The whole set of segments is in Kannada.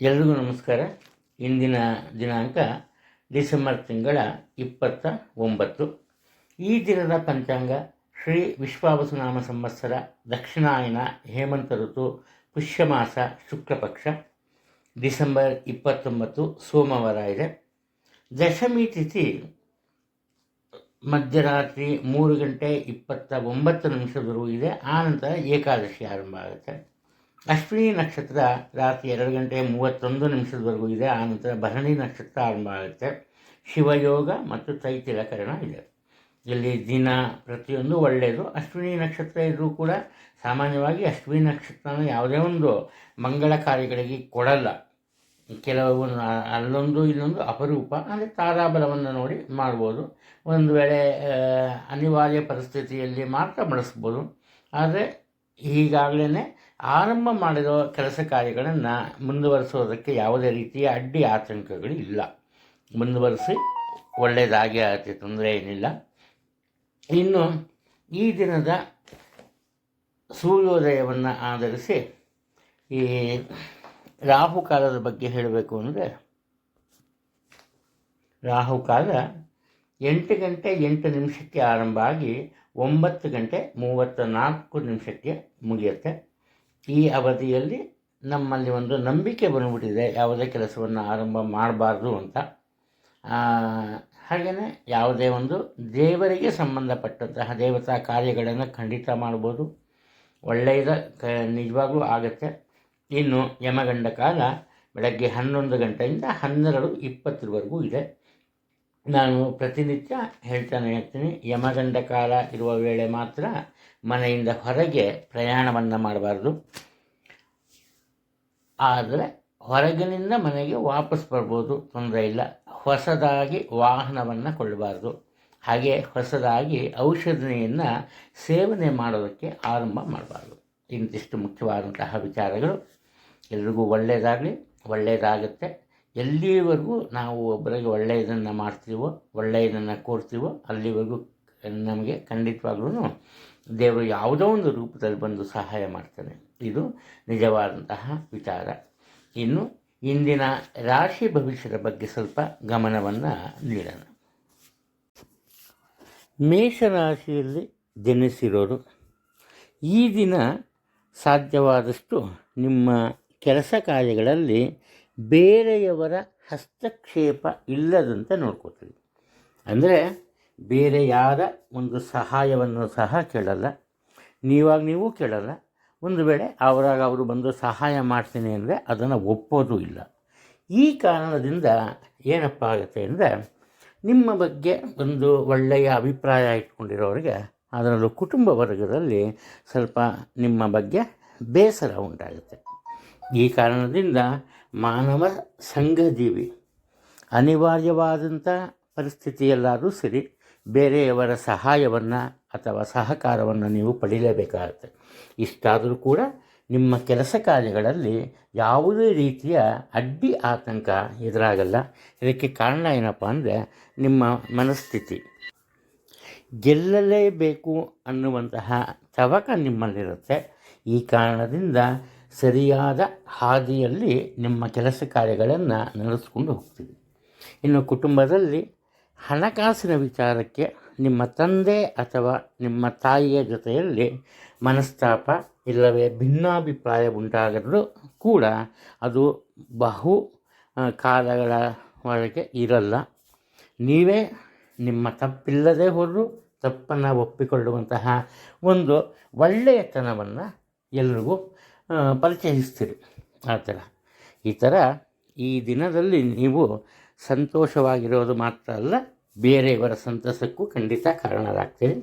ಎಲ್ರಿಗೂ ನಮಸ್ಕಾರ. ಇಂದಿನ ದಿನಾಂಕ ಡಿಸೆಂಬರ್ ತಿಂಗಳ ಇಪ್ಪತ್ತ ಒಂಬತ್ತು. ಈ ದಿನದ ಪಂಚಾಂಗ ಶ್ರೀ ವಿಶ್ವಾವಸುನಾಮ ಸಂವತ್ಸರ ದಕ್ಷಿಣಾಯನ ಹೇಮಂತ ಋತು ಪುಷ್ಯಮಾಸ ಶುಕ್ಲಪಕ್ಷ. ಡಿಸೆಂಬರ್ ಇಪ್ಪತ್ತೊಂಬತ್ತು ಸೋಮವಾರ ಇದೆ. ದಶಮಿ ತಿಥಿ ಮಧ್ಯರಾತ್ರಿ ಮೂರು ಗಂಟೆ ಇಪ್ಪತ್ತ ಒಂಬತ್ತು ನಿಮಿಷದವರೆಗೂ ಇದೆ. ಆನಂತರ ಏಕಾದಶಿ ಆರಂಭ ಆಗುತ್ತೆ. ಅಶ್ವಿನಿ ನಕ್ಷತ್ರ ರಾತ್ರಿ ಎರಡು ಗಂಟೆ ಮೂವತ್ತೊಂದು ನಿಮಿಷದವರೆಗೂ ಇದೆ. ಆನಂತರ ಭರಣಿ ನಕ್ಷತ್ರ ಆರಂಭ ಆಗುತ್ತೆ. ಶಿವಯೋಗ ಮತ್ತು ತೈತಿಲಕರಣ ಇದೆ. ಇಲ್ಲಿ ದಿನ ಪ್ರತಿಯೊಂದು ಒಳ್ಳೆಯದು. ಅಶ್ವಿನಿ ನಕ್ಷತ್ರ ಇದ್ದರೂ ಕೂಡ ಸಾಮಾನ್ಯವಾಗಿ ಅಶ್ವಿನಿ ನಕ್ಷತ್ರನ ಯಾವುದೇ ಒಂದು ಮಂಗಳ ಕಾರ್ಯಗಳಿಗೆ ಕೊಡಲ್ಲ. ಕೆಲವು ಅಲ್ಲೊಂದು ಇಲ್ಲೊಂದು ಅಪರೂಪ, ಅಂದರೆ ತಾರಾಬಲವನ್ನು ನೋಡಿ ಮಾಡ್ಬೋದು. ಒಂದು ವೇಳೆ ಅನಿವಾರ್ಯ ಪರಿಸ್ಥಿತಿಯಲ್ಲಿ ಮಾತ್ರ ಬಳಸ್ಬೋದು. ಆದರೆ ಈಗಾಗಲೇ ಆರಂಭ ಮಾಡಿರೋ ಕೆಲಸ ಕಾರ್ಯಗಳನ್ನು ಮುಂದುವರಿಸೋದಕ್ಕೆ ಯಾವುದೇ ರೀತಿಯ ಅಡ್ಡಿ ಆತಂಕಗಳು ಇಲ್ಲ. ಮುಂದುವರಿಸಿ ಒಳ್ಳೆಯದಾಗಿ ಆಗುತ್ತೆ ತೊಂದರೆ ಏನಿಲ್ಲ. ಇನ್ನು ಈ ದಿನದ ಸೂರ್ಯೋದಯವನ್ನು ಆಧರಿಸಿ ಈ ರಾಹುಕಾಲದ ಬಗ್ಗೆ ಹೇಳಬೇಕು ಅಂದರೆ ರಾಹುಕಾಲ ಎಂಟು ಗಂಟೆ ಎಂಟು ನಿಮಿಷಕ್ಕೆ ಆರಂಭ ಆಗಿ ಒಂಬತ್ತು ಗಂಟೆ ಮೂವತ್ತ ನಾಲ್ಕು ನಿಮಿಷಕ್ಕೆ ಮುಗಿಯುತ್ತೆ. ಈ ಅವಧಿಯಲ್ಲಿ ನಮ್ಮಲ್ಲಿ ಒಂದು ನಂಬಿಕೆ ಬಂದುಬಿಟ್ಟಿದೆ. ಯಾವುದೇ ಕೆಲಸವನ್ನು ಆರಂಭ ಮಾಡಬಾರ್ದು ಅಂತ. ಹಾಗೆಯೇ ಯಾವುದೇ ಒಂದು ದೇವರಿಗೆ ಸಂಬಂಧಪಟ್ಟಂತಹ ದೇವತಾ ಕಾರ್ಯಗಳನ್ನು ಖಂಡಿತ ಮಾಡ್ಬೋದು. ಒಳ್ಳೆಯದ ಕ, ನಿಜವಾಗ್ಲೂ ಆಗುತ್ತೆ. ಇನ್ನು ಯಮಗಂಡ ಕಾಲ ಬೆಳಗ್ಗೆ ಹನ್ನೊಂದು ಗಂಟೆಯಿಂದ ಹನ್ನೆರಡು ಇಪ್ಪತ್ತರವರೆಗೂ ಇದೆ. ನಾನು ಪ್ರತಿನಿತ್ಯ ಹೇಳ್ತಾನೆ ಹೇಳ್ತೀನಿ ಯಮಗಂಡ ಕಾಲ ಇರುವ ವೇಳೆ ಮಾತ್ರ ಮನೆಯಿಂದ ಹೊರಗೆ ಪ್ರಯಾಣವನ್ನು ಮಾಡಬಾರ್ದು. ಆದರೆ ಹೊರಗಿನಿಂದ ಮನೆಗೆ ವಾಪಸ್ ಬರ್ಬೋದು, ತೊಂದರೆ ಇಲ್ಲ. ಹೊಸದಾಗಿ ವಾಹನವನ್ನು ಕೊಳ್ಳಬಾರ್ದು. ಹಾಗೆ ಹೊಸದಾಗಿ ಔಷಧಿಯನ್ನು ಸೇವನೆ ಮಾಡೋದಕ್ಕೆ ಆರಂಭ ಮಾಡಬಾರ್ದು. ಇಂತಿಷ್ಟು ಮುಖ್ಯವಾದಂತಹ ವಿಚಾರಗಳು. ಎಲ್ರಿಗೂ ಒಳ್ಳೆಯದಾಗಲಿ ಒಳ್ಳೆಯದಾಗುತ್ತೆ ಎಲ್ಲಿವರೆಗೂ ನಾವು ಒಬ್ಬರಿಗೆ ಒಳ್ಳೆಯದನ್ನು ಮಾಡ್ತೀವೋ, ಒಳ್ಳೆಯದನ್ನು ಕೋರ್ತೀವೋ ಅಲ್ಲಿವರೆಗೂ ನಮಗೆ ಖಂಡಿತವಾಗ್ಲೂ ದೇವರು ಯಾವುದೋ ಒಂದು ರೂಪದಲ್ಲಿ ಬಂದು ಸಹಾಯ ಮಾಡ್ತಾನೆ. ಇದು ನಿಜವಾದಂತಹ ವಿಚಾರ. ಇನ್ನು ಇಂದಿನ ರಾಶಿ ಭವಿಷ್ಯದ ಬಗ್ಗೆ ಸ್ವಲ್ಪ ಗಮನವನ್ನು ನೀಡೋಣ. ಮೇಷರಾಶಿಯಲ್ಲಿ ಜನಿಸಿರೋರು, ಈ ದಿನ ಸಾಧ್ಯವಾದಷ್ಟು ನಿಮ್ಮ ಕೆಲಸ ಕಾರ್ಯಗಳಲ್ಲಿ ಬೇರೆಯವರ ಹಸ್ತಕ್ಷೇಪ ಇಲ್ಲದಂತೆ ನೋಡ್ಕೋತೀವಿ. ಅಂದರೆ ಬೇರೆ ಯಾರ ಒಂದು ಸಹಾಯವನ್ನು ಸಹ ಕೇಳಲ್ಲ. ನೀವಾಗ ನೀವು ಕೇಳಲ್ಲ. ಒಂದು ವೇಳೆ ಅವರಾಗ ಅವರು ಬಂದು ಸಹಾಯ ಮಾಡ್ತೀನಿ ಅಂದರೆ ಅದನ್ನು ಒಪ್ಪೋದು ಇಲ್ಲ. ಈ ಕಾರಣದಿಂದ ಏನಪ್ಪ ಆಗುತ್ತೆ ಅಂದರೆ ನಿಮ್ಮ ಬಗ್ಗೆ ಒಂದು ಒಳ್ಳೆಯ ಅಭಿಪ್ರಾಯ ಇಟ್ಕೊಂಡಿರೋರಿಗೆ ಅದರಲ್ಲೂ ಕುಟುಂಬ ವರ್ಗದಲ್ಲಿ ಸ್ವಲ್ಪ ನಿಮ್ಮ ಬಗ್ಗೆ ಬೇಸರ ಉಂಟಾಗುತ್ತೆ. ಈ ಕಾರಣದಿಂದ ಮಾನವ ಸಂಘಜೀವಿ. ಅನಿವಾರ್ಯವಾದಂಥ ಪರಿಸ್ಥಿತಿಯಲ್ಲಾದರೂ ಸರಿ ಬೇರೆಯವರ ಸಹಾಯವನ್ನು ಅಥವಾ ಸಹಕಾರವನ್ನು ನೀವು ಪಡೀಲೇಬೇಕಾಗುತ್ತೆ. ಇಷ್ಟಾದರೂ ಕೂಡ ನಿಮ್ಮ ಕೆಲಸ ಕಾರ್ಯಗಳಲ್ಲಿ ಯಾವುದೇ ರೀತಿಯ ಅಡ್ಡಿ ಆತಂಕ ಎದುರಾಗಲ್ಲ. ಇದಕ್ಕೆ ಕಾರಣ ಏನಪ್ಪ ಅಂದರೆ ನಿಮ್ಮ ಮನಸ್ಥಿತಿ. ಗೆಲ್ಲಲೇಬೇಕು ಅನ್ನುವಂತಹ ತವಕ ನಿಮ್ಮಲ್ಲಿರುತ್ತೆ. ಈ ಕಾರಣದಿಂದ ಸರಿಯಾದ ಹಾದಿಯಲ್ಲಿ ನಿಮ್ಮ ಕೆಲಸ ಕಾರ್ಯಗಳನ್ನು ನಡೆಸ್ಕೊಂಡು ಹೋಗ್ತೀವಿ ಇನ್ನು ಕುಟುಂಬದಲ್ಲಿ ಹಣಕಾಸಿನ ವಿಚಾರಕ್ಕೆ ನಿಮ್ಮ ತಂದೆ ಅಥವಾ ನಿಮ್ಮ ತಾಯಿಯ ಜೊತೆಯಲ್ಲಿ ಮನಸ್ತಾಪ ಇಲ್ಲವೇ ಭಿನ್ನಾಭಿಪ್ರಾಯ ಉಂಟಾಗಲು ಕೂಡ ಅದು ಬಹು ಕಾಲಗಳ ಕಾಲಗಳವರೆಗೆ ಇರಲ್ಲ. ನೀವೇ ನಿಮ್ಮ ತಪ್ಪಿಲ್ಲದೆ ಹೋದರೂ ತಪ್ಪನ್ನು ಒಪ್ಪಿಕೊಳ್ಳುವಂತಹ ಒಂದು ಒಳ್ಳೆಯತನವನ್ನು ಎಲ್ರಿಗೂ ಪರಿಚಯಿಸ್ತೀರಿ. ಆ ಥರ. ಈ ಥರ ಈ ದಿನದಲ್ಲಿ ನೀವು ಸಂತೋಷವಾಗಿರೋದು ಮಾತ್ರ ಅಲ್ಲ, ಬೇರೆಯವರ ಸಂತಸಕ್ಕೂ ಖಂಡಿತ ಕಾರಣರಾಗ್ತೀರಿ.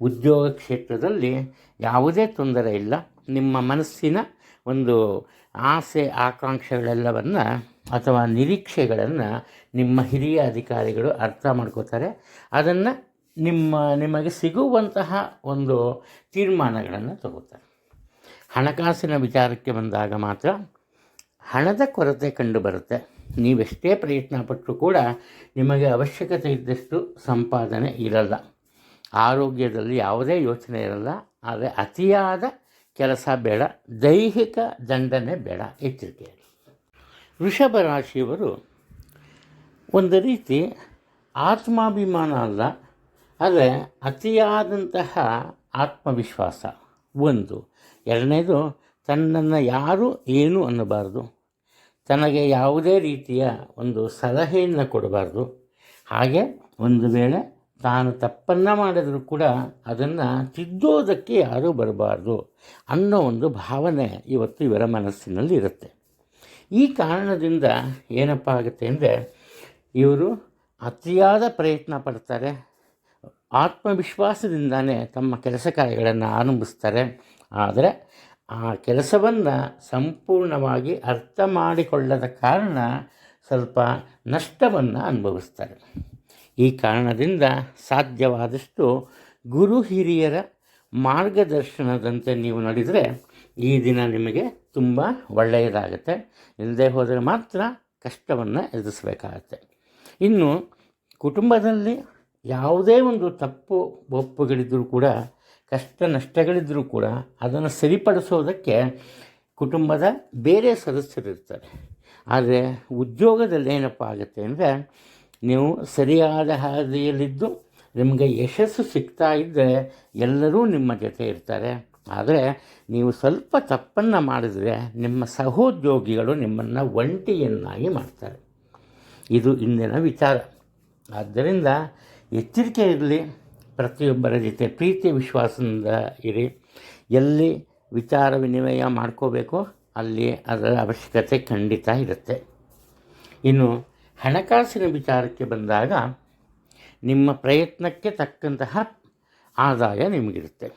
ಉದ್ಯೋಗ ಕ್ಷೇತ್ರದಲ್ಲಿ ಯಾವುದೇ ತೊಂದರೆ ಇಲ್ಲ. ನಿಮ್ಮ ಮನಸ್ಸಿನ ಒಂದು ಆಸೆ, ಆಕಾಂಕ್ಷೆಗಳೆಲ್ಲವನ್ನು ಅಥವಾ ನಿರೀಕ್ಷೆಗಳನ್ನು ನಿಮ್ಮ ಹಿರಿಯ ಅಧಿಕಾರಿಗಳು ಅರ್ಥ ಮಾಡ್ಕೋತಾರೆ. ಅದನ್ನು ನಿಮ್ಮ, ನಿಮಗೆ ಸಿಗುವಂತಹ ಒಂದು ತೀರ್ಮಾನಗಳನ್ನು ತಗೋತಾರೆ. ಹಣಕಾಸಿನ ವಿಚಾರಕ್ಕೆ ಬಂದಾಗ ಮಾತ್ರ ಹಣದ ಕೊರತೆ ಕಂಡು ಬರುತ್ತೆ ನೀವೆಷ್ಟೇ ಪ್ರಯತ್ನ ಪಟ್ಟರೂ ಕೂಡ ನಿಮಗೆ ಅವಶ್ಯಕತೆ ಇದ್ದಷ್ಟು ಸಂಪಾದನೆ ಇರಲ್ಲ. ಆರೋಗ್ಯದಲ್ಲಿ ಯಾವುದೇ ಯೋಚನೆ ಇರಲ್ಲ. ಆದರೆ ಅತಿಯಾದ ಕೆಲಸ ಬೇಡ. ದೈಹಿಕ ದಂಡನೆ ಬೇಡ ಎಚ್ಚರಿಕೆ. ಋಷಭ ರಾಶಿಯವರು ಒಂದು ರೀತಿ ಆತ್ಮಾಭಿಮಾನ ಅಲ್ಲ. ಆದರೆ ಅತಿಯಾದಂತಹ ಆತ್ಮವಿಶ್ವಾಸ ಒಂದು. ಎರಡನೇದು, ತನ್ನನ್ನು ಯಾರೂ ಏನು ಅನ್ನಬಾರ್ದು. ತನಗೆ ಯಾವುದೇ ರೀತಿಯ ಒಂದು ಸಲಹೆಯನ್ನು ಕೊಡಬಾರ್ದು. ಹಾಗೆ ಒಂದು ವೇಳೆ ತಾನು ತಪ್ಪನ್ನು ಮಾಡಿದರೂ ಕೂಡ ಅದನ್ನು ತಿದ್ದೋದಕ್ಕೆ ಯಾರೂ ಬರಬಾರ್ದು ಅನ್ನೋ ಒಂದು ಭಾವನೆ ಇವತ್ತು ಇವರ ಮನಸ್ಸಿನಲ್ಲಿ ಇರುತ್ತೆ. ಈ ಕಾರಣದಿಂದ ಏನಪ್ಪ ಆಗುತ್ತೆ ಅಂದರೆ, ಇವರು ಅತಿಯಾದ ಪ್ರಯತ್ನ ಪಡ್ತಾರೆ. ಆತ್ಮವಿಶ್ವಾಸದಿಂದಾನೇ ತಮ್ಮ ಕೆಲಸ ಕಾರ್ಯಗಳನ್ನು ಆರಂಭಿಸ್ತಾರೆ. ಆದರೆ ಆ ಕೆಲಸವನ್ನು ಸಂಪೂರ್ಣವಾಗಿ ಅರ್ಥ ಮಾಡಿಕೊಳ್ಳದ ಕಾರಣ ಸ್ವಲ್ಪ ನಷ್ಟವನ್ನು ಅನುಭವಿಸ್ತಾರೆ. ಈ ಕಾರಣದಿಂದ ಸಾಧ್ಯವಾದಷ್ಟು ಗುರು ಹಿರಿಯರ ಮಾರ್ಗದರ್ಶನದಂತೆ ನೀವು ನಡೆದರೆ ಈ ದಿನ ನಿಮಗೆ ತುಂಬ ಒಳ್ಳೆಯದಾಗುತ್ತೆ. ಇಲ್ಲದೆ ಹೋದರೆ ಮಾತ್ರ ಕಷ್ಟವನ್ನು ಎದುರಿಸಬೇಕಾಗತ್ತೆ. ಇನ್ನು ಕುಟುಂಬದಲ್ಲಿ ಯಾವುದೇ ಒಂದು ತಪ್ಪು ಒಪ್ಪುಗಳಿದ್ದರೂ ಕೂಡ ಕಷ್ಟ ನಷ್ಟಗಳಿದ್ದರೂ ಕೂಡ ಅದನ್ನು ಸರಿಪಡಿಸೋದಕ್ಕೆ ಕುಟುಂಬದ ಬೇರೆ ಸದಸ್ಯರಿರ್ತಾರೆ ಆದರೆ ಉದ್ಯೋಗದಲ್ಲಿ ಏನಪ್ಪ ಆಗುತ್ತೆ ಅಂದರೆ ನೀವು ಸರಿಯಾದ ಹಾದಿಯಲ್ಲಿದ್ದು ನಿಮಗೆ ಯಶಸ್ಸು ಸಿಗ್ತಾ ಇದ್ದರೆ ಎಲ್ಲರೂ ನಿಮ್ಮ ಜೊತೆ ಇರ್ತಾರೆ. ಆದರೆ ನೀವು ಸ್ವಲ್ಪ ತಪ್ಪನ್ನು ಮಾಡಿದರೆ ನಿಮ್ಮ ಸಹೋದ್ಯೋಗಿಗಳು ನಿಮ್ಮನ್ನು ಒಂಟಿಯನ್ನಾಗಿ ಮಾಡ್ತಾರೆ. ಇದು ಇಂದಿನ ವಿಚಾರ. ಆದ್ದರಿಂದ ಎಚ್ಚರಿಕೆ ಇರಲಿ. ಪ್ರತಿಯೊಬ್ಬರ ಜೊತೆ ಪ್ರೀತಿ ವಿಶ್ವಾಸದಿಂದ ಇರಿ. ಎಲ್ಲಿ ವಿಚಾರ ವಿನಿಮಯ ಮಾಡ್ಕೋಬೇಕೋ ಅಲ್ಲಿ ಅದರ ಅವಶ್ಯಕತೆ ಖಂಡಿತ ಇರುತ್ತೆ. ಇನ್ನು ಹಣಕಾಸಿನ ವಿಚಾರಕ್ಕೆ ಬಂದಾಗ ನಿಮ್ಮ ಪ್ರಯತ್ನಕ್ಕೆ ತಕ್ಕಂತಹ ಆದಾಯ ನಿಮಗಿರುತ್ತೆ.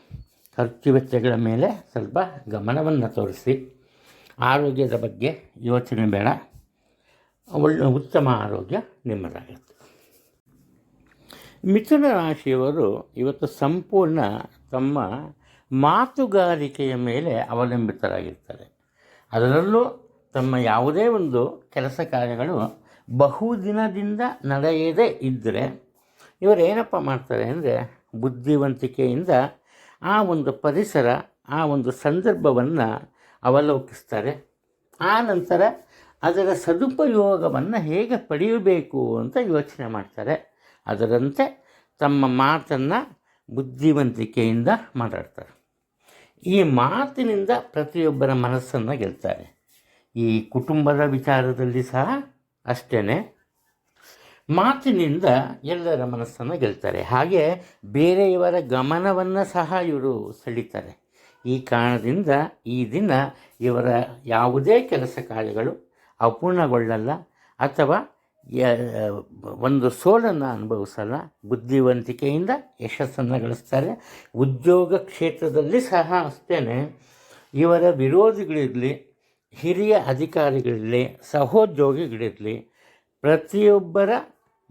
ಖರ್ಚು ವೆಚ್ಚಗಳ ಮೇಲೆ ಸ್ವಲ್ಪ ಗಮನವನ್ನು ತೋರಿಸಿ. ಆರೋಗ್ಯದ ಬಗ್ಗೆ ಯೋಚನೆ ಬೇಡ. ಒಳ್ಳೆ ಉತ್ತಮ ಆರೋಗ್ಯ ನಿಮ್ಮದಾಗುತ್ತೆ. ಮಿಥುನ ರಾಶಿಯವರು ಇವತ್ತು ಸಂಪೂರ್ಣ ತಮ್ಮ ಮಾತುಗಾರಿಕೆಯ ಮೇಲೆ ಅವಲಂಬಿತರಾಗಿರ್ತಾರೆ. ಅದರಲ್ಲೂ ತಮ್ಮ ಯಾವುದೇ ಒಂದು ಕೆಲಸ ಕಾರ್ಯಗಳು ಬಹುದಿನದಿಂದ ನಡೆಯದೇ ಇದ್ದರೆ ಇವರೇನಪ್ಪ ಮಾಡ್ತಾರೆ ಅಂದರೆ ಬುದ್ಧಿವಂತಿಕೆಯಿಂದ ಆ ಒಂದು ಪರಿಸರ, ಆ ಒಂದು ಸಂದರ್ಭವನ್ನು ಅವಲೋಕಿಸ್ತಾರೆ. ಆ ನಂತರ ಅದರ ಸದುಪಯೋಗವನ್ನು ಹೇಗೆ ಪಡೆಯಬೇಕು ಅಂತ ಯೋಚನೆ ಮಾಡ್ತಾರೆ. ಅದರಂತೆ ತಮ್ಮ ಮಾತನ್ನು ಬುದ್ಧಿವಂತಿಕೆಯಿಂದ ಮಾತಾಡ್ತಾರೆ. ಈ ಮಾತಿನಿಂದ ಪ್ರತಿಯೊಬ್ಬರ ಮನಸ್ಸನ್ನು ಗೆಲ್ತಾರೆ. ಈ ಕುಟುಂಬದ ವಿಚಾರದಲ್ಲಿ ಸಹ ಅಷ್ಟೇ ಮಾತಿನಿಂದ ಎಲ್ಲರ ಮನಸ್ಸನ್ನು ಗೆಲ್ತಾರೆ. ಹಾಗೆ ಬೇರೆಯವರ ಗಮನವನ್ನು ಸಹ ಇವರು ಸೆಳೀತಾರೆ. ಈ ಕಾರಣದಿಂದ ಈ ದಿನ ಇವರ ಯಾವುದೇ ಕೆಲಸ ಕಾರ್ಯಗಳು ಅಪೂರ್ಣಗೊಳ್ಳಲ್ಲ ಅಥವಾ ಒಂದು ಸೋಲನ್ನು ಅನುಭವಿಸಲ್ಲ, ಬುದ್ಧಿವಂತಿಕೆಯಿಂದ ಯಶಸ್ಸನ್ನು ಗಳಿಸ್ತಾರೆ. ಉದ್ಯೋಗ ಕ್ಷೇತ್ರದಲ್ಲಿ ಸಹ ಅಷ್ಟೇ ಇವರ ವಿರೋಧಿಗಳಿರಲಿ, ಹಿರಿಯ ಅಧಿಕಾರಿಗಳಿರಲಿ, ಸಹೋದ್ಯೋಗಿಗಳಿರಲಿ, ಪ್ರತಿಯೊಬ್ಬರ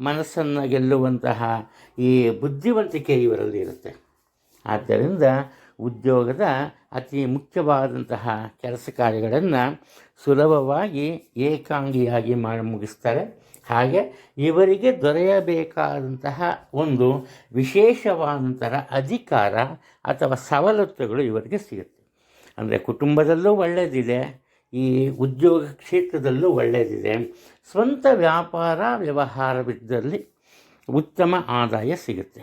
ಮನಸ್ಸನ್ನು ಗೆಲ್ಲುವಂತಹ ಈ ಬುದ್ಧಿವಂತಿಕೆ ಇವರಲ್ಲಿ ಇರುತ್ತೆ. ಆದ್ದರಿಂದ ಉದ್ಯೋಗದ ಅತಿ ಮುಖ್ಯವಾದಂತಹ ಕೆಲಸ ಕಾರ್ಯಗಳನ್ನು ಸುಲಭವಾಗಿ ಏಕಾಂಗಿಯಾಗಿ ಮಾಡಿ ಮುಗಿಸ್ತಾರೆ. ಹಾಗೆ ಇವರಿಗೆ ದೊರೆಯಬೇಕಾದಂತಹ ಒಂದು ವಿಶೇಷವಾದಂತಹ ಅಧಿಕಾರ ಅಥವಾ ಸವಲತ್ತುಗಳು ಇವರಿಗೆ ಸಿಗುತ್ತೆ. ಅಂದರೆ ಕುಟುಂಬದಲ್ಲೂ ಒಳ್ಳೆಯದಿದೆ ಈ ಉದ್ಯೋಗ ಕ್ಷೇತ್ರದಲ್ಲೂ ಒಳ್ಳೆಯದಿದೆ ಸ್ವಂತ ವ್ಯಾಪಾರ ವ್ಯವಹಾರವಿದ್ದಲ್ಲಿ ಉತ್ತಮ ಆದಾಯ ಸಿಗುತ್ತೆ.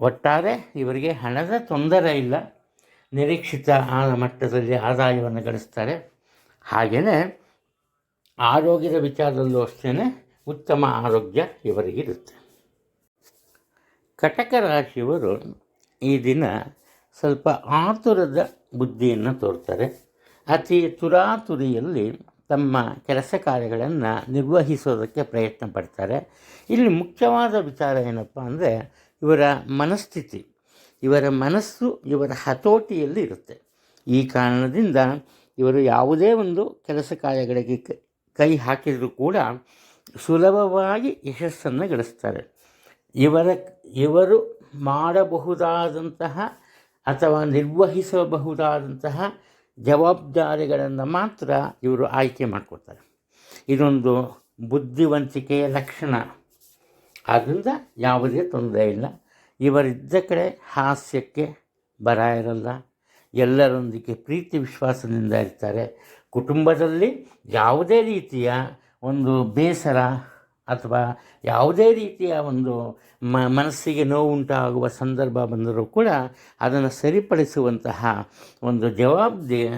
ಒಟ್ಟಾರೆ ಇವರಿಗೆ ಹಣದ ತೊಂದರೆ ಇಲ್ಲ, ನಿರೀಕ್ಷಿತ ಆ ಮಟ್ಟದಲ್ಲಿ ಆದಾಯವನ್ನು ಗಳಿಸ್ತಾರೆ. ಹಾಗೆಯೇ ಆರೋಗ್ಯದ ವಿಚಾರದಲ್ಲೂ ಅಷ್ಟೇ ಉತ್ತಮ ಆರೋಗ್ಯ ಇವರಿಗಿರುತ್ತೆ ಕಟಕ ರಾಶಿಯವರು ಈ ದಿನ ಸ್ವಲ್ಪ ಆತುರದ ಬುದ್ಧಿಯನ್ನು ತೋರ್ತಾರೆ. ಅತಿ ತುರಾತುರಿಯಲ್ಲಿ ತಮ್ಮ ಕೆಲಸ ಕಾರ್ಯಗಳನ್ನು ನಿರ್ವಹಿಸೋದಕ್ಕೆ ಪ್ರಯತ್ನ ಪಡ್ತಾರೆ. ಇಲ್ಲಿ ಮುಖ್ಯವಾದ ವಿಚಾರ ಏನಪ್ಪ ಅಂದರೆ ಇವರ ಮನಸ್ಥಿತಿ, ಇವರ ಮನಸ್ಸು, ಇವರ ಹತೋಟಿಯಲ್ಲಿ ಇರುತ್ತೆ. ಈ ಕಾರಣದಿಂದ ಇವರು ಯಾವುದೇ ಒಂದು ಕೆಲಸ ಕಾರ್ಯಗಳಿಗೆ ಕೈ ಹಾಕಿದರೂ ಕೂಡ ಸುಲಭವಾಗಿ ಯಶಸ್ಸನ್ನು ಗಳಿಸ್ತಾರೆ. ಇವರ, ಇವರು ಮಾಡಬಹುದಾದಂತಹ ಅಥವಾ ನಿರ್ವಹಿಸಬಹುದಾದಂತಹ ಜವಾಬ್ದಾರಿಗಳನ್ನು ಮಾತ್ರ ಇವರು ಆಯ್ಕೆ ಮಾಡ್ಕೊಳ್ತಾರೆ ಇದೊಂದು ಬುದ್ಧಿವಂತಿಕೆಯ ಲಕ್ಷಣ. ಆದ್ದರಿಂದ ಯಾವುದೇ ತೊಂದರೆ ಇಲ್ಲ. ಇವರಿದ್ದ ಕಡೆ ಹಾಸ್ಯಕ್ಕೆ ಬರ ಇರಲ್ಲ. ಎಲ್ಲರೊಂದಿಗೆ ಪ್ರೀತಿ ವಿಶ್ವಾಸದಿಂದ ಇರ್ತಾರೆ. ಕುಟುಂಬದಲ್ಲಿ ಯಾವುದೇ ರೀತಿಯ ಒಂದು ಬೇಸರ ಅಥವಾ ಯಾವುದೇ ರೀತಿಯ ಒಂದು ಮನಸ್ಸಿಗೆ ನೋವುಂಟಾಗುವ ಸಂದರ್ಭ ಬಂದರೂ ಕೂಡ ಅದನ್ನು ಸರಿಪಡಿಸುವಂತಹ ಒಂದು ಜವಾಬ್ದಿ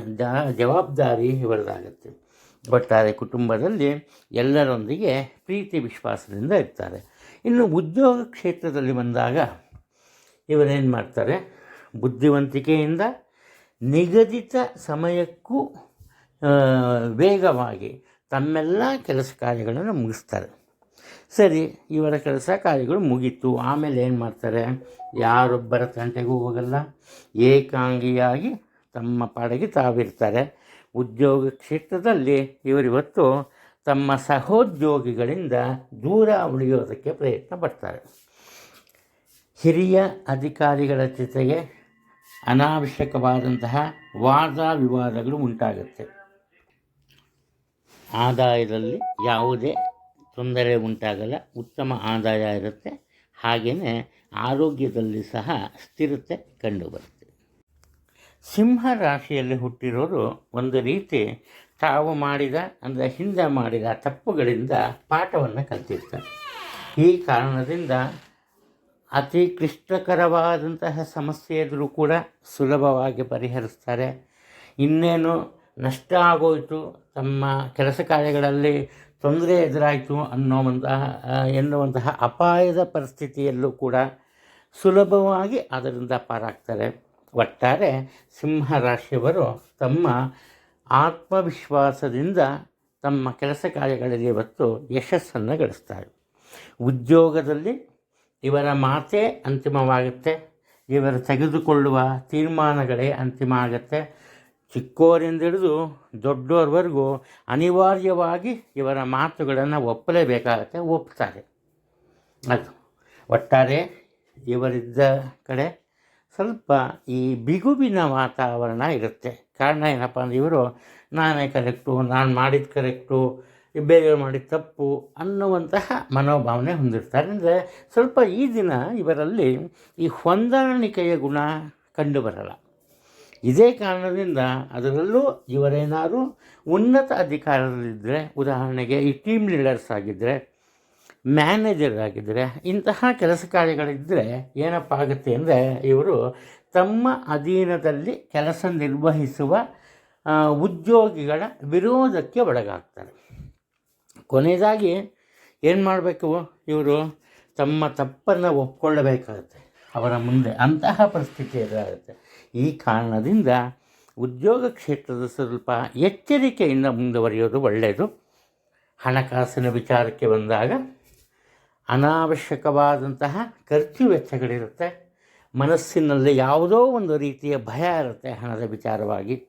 ಜವಾಬ್ದಾರಿ ಇವರದಾಗುತ್ತೆ. ಒಟ್ಟಾರೆ ಕುಟುಂಬದಲ್ಲಿ ಎಲ್ಲರೊಂದಿಗೆ ಪ್ರೀತಿ ವಿಶ್ವಾಸದಿಂದ ಇರ್ತಾರೆ. ಇನ್ನು ಉದ್ಯೋಗ ಕ್ಷೇತ್ರದಲ್ಲಿ ಬಂದಾಗ ಇವರೇನು ಮಾಡ್ತಾರೆ? ಬುದ್ಧಿವಂತಿಕೆಯಿಂದ ನಿಗದಿತ ಸಮಯಕ್ಕೂ ವೇಗವಾಗಿ ತಮ್ಮೆಲ್ಲ ಕೆಲಸ ಕಾರ್ಯಗಳನ್ನು ಮುಗಿಸ್ತಾರೆ. ಸರಿ, ಇವರ ಕೆಲಸ ಕಾರ್ಯಗಳು ಮುಗೀತು. ಆಮೇಲೆ ಏನು ಮಾಡ್ತಾರೆ? ಯಾರೊಬ್ಬರ ತಂಟೆಗೂ ಹೋಗಲ್ಲ. ಏಕಾಂಗಿಯಾಗಿ ತಮ್ಮ ಪಾಡಿಗೆ ತಾವಿರ್ತಾರೆ. ಉದ್ಯೋಗ ಕ್ಷೇತ್ರದಲ್ಲಿ ಇವರಿವತ್ತು ತಮ್ಮ ಸಹೋದ್ಯೋಗಿಗಳಿಂದ ದೂರ ಉಳಿಯೋದಕ್ಕೆ ಪ್ರಯತ್ನ ಪಡ್ತಾರೆ. ಹಿರಿಯ ಅಧಿಕಾರಿಗಳ ಜೊತೆಗೆ ಅನಾವಶ್ಯಕವಾದಂತಹ ವಾದ ವಿವಾದಗಳು ಉಂಟಾಗುತ್ತೆ. ಆದಾಯದಲ್ಲಿ ಯಾವುದೇ ತೊಂದರೆ ಉಂಟಾಗಲ್ಲ, ಉತ್ತಮ ಆದಾಯ ಇರುತ್ತೆ. ಹಾಗೆಯೇ ಆರೋಗ್ಯದಲ್ಲಿ ಸಹ ಸ್ಥಿರತೆ ಕಂಡುಬರುತ್ತೆ. ಸಿಂಹ ರಾಶಿಯಲ್ಲಿ ಹುಟ್ಟಿರೋರು ಒಂದು ರೀತಿ ತಾವು ಮಾಡಿದ, ಅಂದರೆ ಹಿಂದೆ ಮಾಡಿದ ತಪ್ಪುಗಳಿಂದ ಪಾಠವನ್ನು ಕಲ್ತಿರ್ತಾರೆ. ಈ ಕಾರಣದಿಂದ ಅತಿ ಕ್ಲಿಷ್ಟಕರವಾದಂತಹ ಸಮಸ್ಯೆ ಎದುರು ಕೂಡ ಸುಲಭವಾಗಿ ಪರಿಹರಿಸ್ತಾರೆ. ಇನ್ನೇನು ನಷ್ಟ ಆಗೋಯಿತು ತಮ್ಮ ಕೆಲಸ ಕಾರ್ಯಗಳಲ್ಲಿ ತೊಂದರೆ ಎದುರಾಯಿತು ಅನ್ನೋವಂತಹ ಎನ್ನುವಂತಹ ಅಪಾಯದ ಪರಿಸ್ಥಿತಿಯಲ್ಲೂ ಕೂಡ ಸುಲಭವಾಗಿ ಅದರಿಂದ ಪಾರಾಗ್ತಾರೆ. ಒಟ್ಟಾರೆ ಸಿಂಹ ರಾಶಿಯವರು ತಮ್ಮ ಆತ್ಮವಿಶ್ವಾಸದಿಂದ ತಮ್ಮ ಕೆಲಸ ಕಾರ್ಯಗಳಲ್ಲಿ ಇವತ್ತು ಯಶಸ್ಸನ್ನು ಗಳಿಸ್ತಾರೆ. ಉದ್ಯೋಗದಲ್ಲಿ ಇವರ ಮಾತೇ ಅಂತಿಮವಾಗುತ್ತೆ. ಇವರು ತೆಗೆದುಕೊಳ್ಳುವ ತೀರ್ಮಾನಗಳೇ ಅಂತಿಮ ಆಗುತ್ತೆ. ಚಿಕ್ಕೋರಿಂದ ಹಿಡಿದು ದೊಡ್ಡೋರ್ವರೆಗೂ ಅನಿವಾರ್ಯವಾಗಿ ಇವರ ಮಾತುಗಳನ್ನು ಒಪ್ಪಲೇಬೇಕಾಗತ್ತೆ, ಒಪ್ತಾರೆ. ಅದು. ಒಟ್ಟಾರೆ ಇವರಿದ್ದ ಕಡೆ ಸ್ವಲ್ಪ ಈ ಬಿಗುವಿನ ವಾತಾವರಣ ಇರುತ್ತೆ. ಕಾರಣ ಏನಪ್ಪ ಅಂದರೆ ಇವರು, ನಾನೇ ಕರೆಕ್ಟು, ನಾನು ಮಾಡಿದ ಕರೆಕ್ಟು ಬೇರೆಯವ್ರು ಮಾಡಿದ ತಪ್ಪು ಅನ್ನುವಂತಹ ಮನೋಭಾವನೆ ಹೊಂದಿರ್ತಾರೆ. ಅಂದರೆ ಸ್ವಲ್ಪ ಈ ದಿನ ಇವರಲ್ಲಿ ಈ ಹೊಂದಾಣಿಕೆಯ ಗುಣ ಕಂಡುಬರಲ್ಲ. ಇದೇ ಕಾರಣದಿಂದ ಅದರಲ್ಲೂ ಇವರೇನಾದರೂ ಉನ್ನತ ಅಧಿಕಾರದಲ್ಲಿದ್ದರೆ, ಉದಾಹರಣೆಗೆ ಈ ಟೀಮ್ ಲೀಡರ್ಸ್ ಆಗಿದ್ದರೆ ಮ್ಯಾನೇಜರ್ ಆಗಿದ್ದರೆ, ಇಂತಹ ಕೆಲಸ ಕಾರ್ಯಗಳಿದ್ದರೆ ಏನಪ್ಪ ಆಗುತ್ತೆ ಅಂದರೆ ಇವರು ತಮ್ಮ ಅಧೀನದಲ್ಲಿ ಕೆಲಸ ನಿರ್ವಹಿಸುವ ಉದ್ಯೋಗಿಗಳ ವಿರೋಧಕ್ಕೆ ಒಳಗಾಗ್ತಾರೆ. ಕೊನೆಯದಾಗಿ ಏನು ಮಾಡಬೇಕು ಇವರು? ತಮ್ಮ ತಪ್ಪನ್ನು ಒಪ್ಕೊಳ್ಳಬೇಕಾಗುತ್ತೆ. ಅವರ ಮುಂದೆ ಅಂತಹ ಪರಿಸ್ಥಿತಿ ಎದುರಾಗುತ್ತೆ. ಈ ಕಾರಣದಿಂದ ಉದ್ಯೋಗ ಕ್ಷೇತ್ರದ ಸ್ವಲ್ಪ ಎಚ್ಚರಿಕೆಯಿಂದ ಮುಂದುವರಿಯೋದು ಒಳ್ಳೆಯದು. ಹಣಕಾಸಿನ ವಿಚಾರಕ್ಕೆ ಬಂದಾಗ ಅನಾವಶ್ಯಕವಾದಂತಹ ಖರ್ಚು ವೆಚ್ಚಗಳಿರುತ್ತೆ. ಮನಸ್ಸಿನಲ್ಲಿ ಯಾವುದೋ ಒಂದು ರೀತಿಯ ಭಯ ಇರುತ್ತೆ ಹಣದ ವಿಚಾರವಾಗಿ.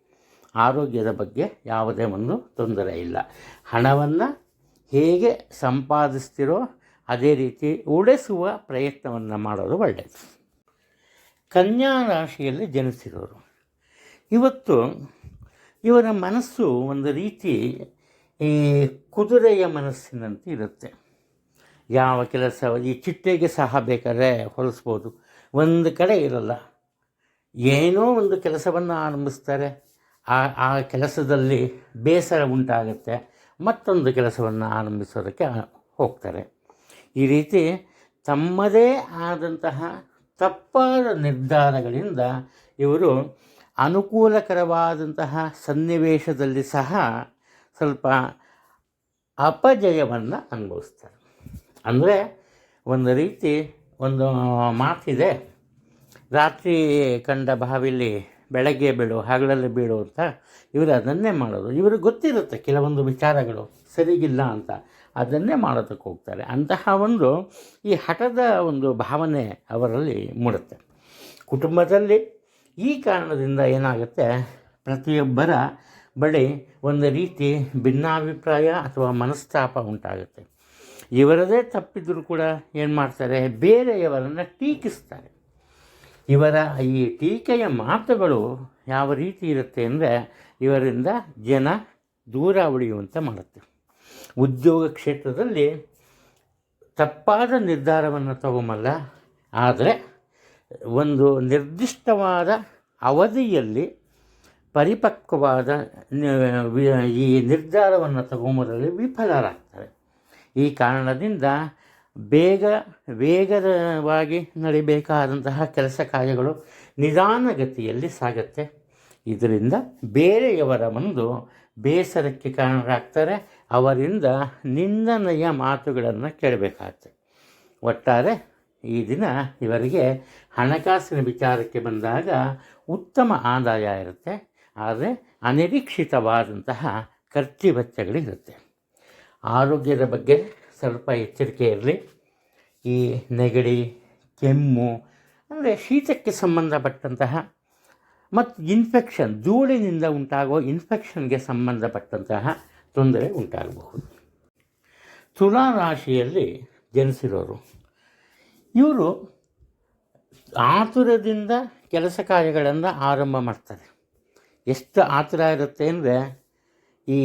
ಆರೋಗ್ಯದ ಬಗ್ಗೆ ಯಾವುದೇ ಒಂದು ತೊಂದರೆ ಇಲ್ಲ. ಹಣವನ್ನು ಹೇಗೆ ಸಂಪಾದಿಸ್ತಿರೋ ಅದೇ ರೀತಿ ಉಳಿಸುವ ಪ್ರಯತ್ನವನ್ನು ಮಾಡೋದು ಒಳ್ಳೆಯದು. ಕನ್ಯಾ ರಾಶಿಯಲ್ಲಿ ಜನಿಸಿರೋರು ಇವತ್ತು ಇವರ ಮನಸ್ಸು ಒಂದು ರೀತಿ ಈ ಕುದುರೆಯ ಮನಸ್ಸಿನಂತೆ ಇರುತ್ತೆ. ಯಾವ ಕೆಲಸ, ಈ ಚಿಟ್ಟೆಗೆ ಸಹ ಬೇಕಾದ್ರೆ ಹೊಲಿಸ್ಬೋದು. ಒಂದು ಕಡೆ ಇರಲ್ಲ. ಏನೋ ಒಂದು ಕೆಲಸವನ್ನು ಆರಂಭಿಸ್ತಾರೆ. ಆ ಆ ಕೆಲಸದಲ್ಲಿ ಬೇಸರ ಉಂಟಾಗುತ್ತೆ. ಮತ್ತೊಂದು ಕೆಲಸವನ್ನು ಆರಂಭಿಸೋದಕ್ಕೆ ಹೋಗ್ತಾರೆ. ಈ ರೀತಿ ತಮ್ಮದೇ ಆದಂತಹ ತಪ್ಪಾದ ನಿರ್ಧಾರಗಳಿಂದ ಇವರು ಅನುಕೂಲಕರವಾದಂತಹ ಸನ್ನಿವೇಶದಲ್ಲಿ ಸಹ ಸ್ವಲ್ಪ ಅಪಜಯವನ್ನು ಅನುಭವಿಸ್ತಾರೆ. ಅಂದರೆ ಒಂದು ರೀತಿ ಒಂದು ಮಾತಿದೆ, ರಾತ್ರಿ ಕಂಡ ಬಾವಿಲಿ ಬೆಳಗ್ಗೆ ಬೀಳು, ಹಗಲಲ್ಲಿ ಬೀಳು ಅಂತ ಇವರು ಅದನ್ನೇ ಮಾಡೋದು. ಇವ್ರಿಗೆ ಗೊತ್ತಿರುತ್ತೆ ಕೆಲವೊಂದು ವಿಚಾರಗಳು, ಸರಿಗಿಲ್ಲ ಅಂತ. ಅದನ್ನೇ ಮಾಡೋದಕ್ಕೆ ಹೋಗ್ತಾರೆ. ಅಂತಹ ಒಂದು ಈ ಹಠದ ಒಂದು ಭಾವನೆ ಅವರಲ್ಲಿ ಮೂಡುತ್ತೆ. ಕುಟುಂಬದಲ್ಲಿ ಈ ಕಾರಣದಿಂದ ಏನಾಗುತ್ತೆ? ಪ್ರತಿಯೊಬ್ಬರ ಬಳಿ ಒಂದು ರೀತಿ ಭಿನ್ನಾಭಿಪ್ರಾಯ ಅಥವಾ ಮನಸ್ತಾಪ ಉಂಟಾಗುತ್ತೆ. ಇವರದೇ ತಪ್ಪಿದ್ರೂ ಕೂಡ ಏನು ಮಾಡ್ತಾರೆ? ಬೇರೆಯವರನ್ನು ಟೀಕಿಸ್ತಾರೆ. ಇವರ ಈ ಟೀಕೆಯ ಮಾತುಗಳು ಯಾವ ರೀತಿ ಇರುತ್ತೆ ಅಂದರೆ ಇವರಿಂದ ಜನ ದೂರ ಉಳಿಯುವಂತೆ ಮಾಡುತ್ತೆ. ಉದ್ಯೋಗ ಕ್ಷೇತ್ರದಲ್ಲಿ ತಪ್ಪಾದ ನಿರ್ಧಾರವನ್ನು ತಗೊಂಬಲ್ಲ. ಆದರೆ ಒಂದು ನಿರ್ದಿಷ್ಟವಾದ ಅವಧಿಯಲ್ಲಿ ಪರಿಪಕ್ವವಾದ ಈ ನಿರ್ಧಾರವನ್ನು ತಗೊಂಬುದರಲ್ಲಿ ವಿಫಲರಾಗ್ತಾರೆ. ಈ ಕಾರಣದಿಂದ ಬೇಗ, ವೇಗವಾಗಿ ನಡಿಬೇಕಾದಂತಹ ಕೆಲಸ ಕಾರ್ಯಗಳು ನಿಧಾನಗತಿಯಲ್ಲಿ ಸಾಗುತ್ತೆ. ಇದರಿಂದ ಬೇರೆಯವರ ಒಂದು ಬೇಸರಕ್ಕೆ ಕಾರಣರಾಗ್ತಾರೆ. ಅವರಿಂದ ನಿಂದನೆಯ ಮಾತುಗಳನ್ನು ಕೇಳಬೇಕಾಗ್ತದೆ. ಒಟ್ಟಾರೆ ಈ ದಿನ ಇವರಿಗೆ ಹಣಕಾಸಿನ ವಿಚಾರಕ್ಕೆ ಬಂದಾಗ ಉತ್ತಮ ಆದಾಯ ಇರುತ್ತೆ, ಆದರೆ ಅನಿರೀಕ್ಷಿತವಾದಂತಹ ಖರ್ಚು ವೆಚ್ಚಗಳಿರುತ್ತೆ ಆರೋಗ್ಯದ ಬಗ್ಗೆ ಸ್ವಲ್ಪ ಎಚ್ಚರಿಕೆ ಇರಲಿ. ಈ ನೆಗಡಿ, ಕೆಮ್ಮು, ಅಂದರೆ ಶೀತಕ್ಕೆ ಸಂಬಂಧಪಟ್ಟಂತಹ ಮತ್ತು ಇನ್ಫೆಕ್ಷನ್ ಧೂಳಿನಿಂದ ಉಂಟಾಗುವ ಇನ್ಫೆಕ್ಷನ್ಗೆ ಸಂಬಂಧಪಟ್ಟಂತಹ ತೊಂದರೆ ಉಂಟಾಗಬಹುದು. ತುಲಾ ರಾಶಿಯಲ್ಲಿ ಜನಿಸಿರೋರು, ಇವರು ಆತುರದಿಂದ ಕೆಲಸ ಕಾರ್ಯಗಳನ್ನು ಆರಂಭ ಮಾಡ್ತಾರೆ. ಎಷ್ಟು ಆತುರ ಇರುತ್ತೆ ಅಂದರೆ, ಈ